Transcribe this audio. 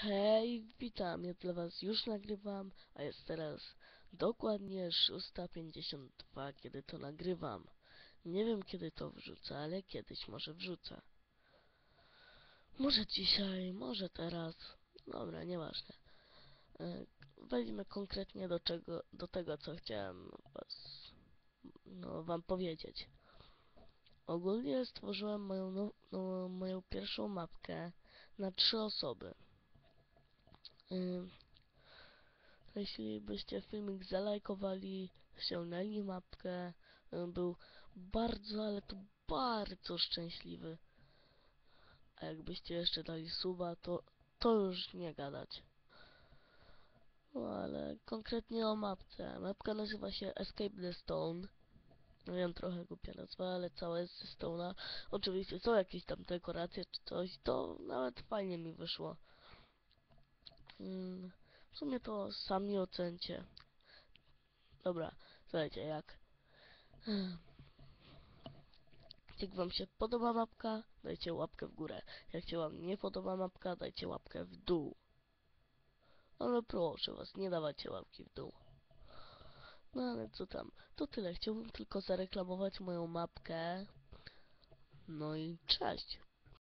Hej, witam, ja dla was już nagrywam, a jest teraz dokładnie 6.52, kiedy to nagrywam. Nie wiem kiedy to wrzucę, ale kiedyś może wrzucę. Może dzisiaj, może teraz. Dobra, nieważne. E, Wejdźmy konkretnie do czego, do tego co chciałem was, no, wam powiedzieć. Ogólnie stworzyłem moją, no, no, moją pierwszą mapkę na trzy osoby. Jeśli byście filmik zalajkowali, ściągnęli mapkę, ym, był bardzo, ale to bardzo szczęśliwy. A jakbyście jeszcze dali suba, to, to już nie gadać. No ale konkretnie o mapce. Mapka nazywa się Escape the Stone. No wiem, trochę głupia nazwa, ale cała jest ze Stone'a. Oczywiście są jakieś tam dekoracje czy coś, to nawet fajnie mi wyszło. Mm, w sumie to sami ocencie. Dobra, słuchajcie, jak... Jak wam się podoba mapka, dajcie łapkę w górę. Jak się wam nie podoba mapka, dajcie łapkę w dół. Ale proszę was, nie dawajcie łapki w dół. No ale co tam, to tyle. Chciałbym tylko zareklamować moją mapkę. No i cześć.